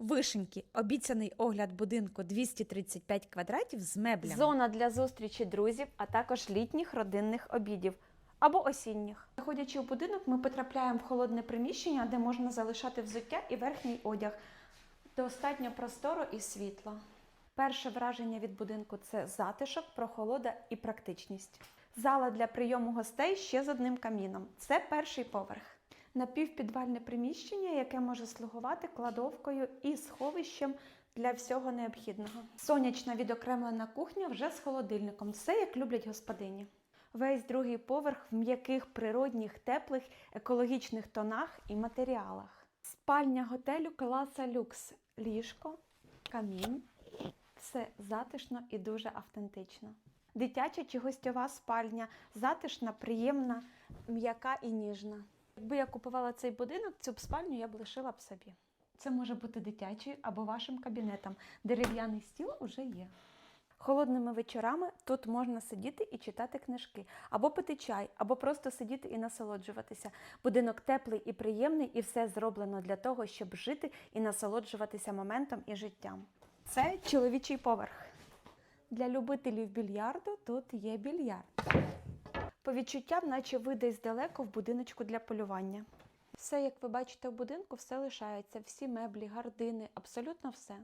Вишеньки, обіцяний огляд будинку 235 квадратів з меблями. Зона для зустрічі друзів, а також літніх родинних обідів або осінніх. Заходячи в будинок, ми потрапляємо в холодне приміщення, де можна залишати взуття і верхній одяг. Достатньо простору і світла. Перше враження від будинку це затишок, прохолода і практичність. Зала для прийому гостей ще з одним каміном. Це перший поверх. Напівпідвальне приміщення, яке може слугувати кладовкою і сховищем для всього необхідного. Сонячна відокремлена кухня вже з холодильником. Все як люблять господині. Весь другий поверх в м'яких, природних, теплих, екологічних тонах і матеріалах. Спальня готелю класа люкс. Ліжко, камін. Все затишно і дуже автентично. Дитяча чи гостьова спальня затишна, приємна, м'яка і ніжна. Якби я купувала цей будинок, цю б спальню я б лишила б собі. Це може бути дитячою або вашим кабінетом. Дерев'яний стіл уже є. Холодними вечорами тут можна сидіти і читати книжки, або пити чай, або просто сидіти і насолоджуватися. Будинок теплий і приємний, і все зроблено для того, щоб жити і насолоджуватися моментом і життям. Це чоловічий поверх. Для любителів більярду тут є більярд. По відчуттям, наче ви десь далеко в будиночку для полювання. Все, як ви бачите в будинку, все лишається, всі меблі, гардини, абсолютно все.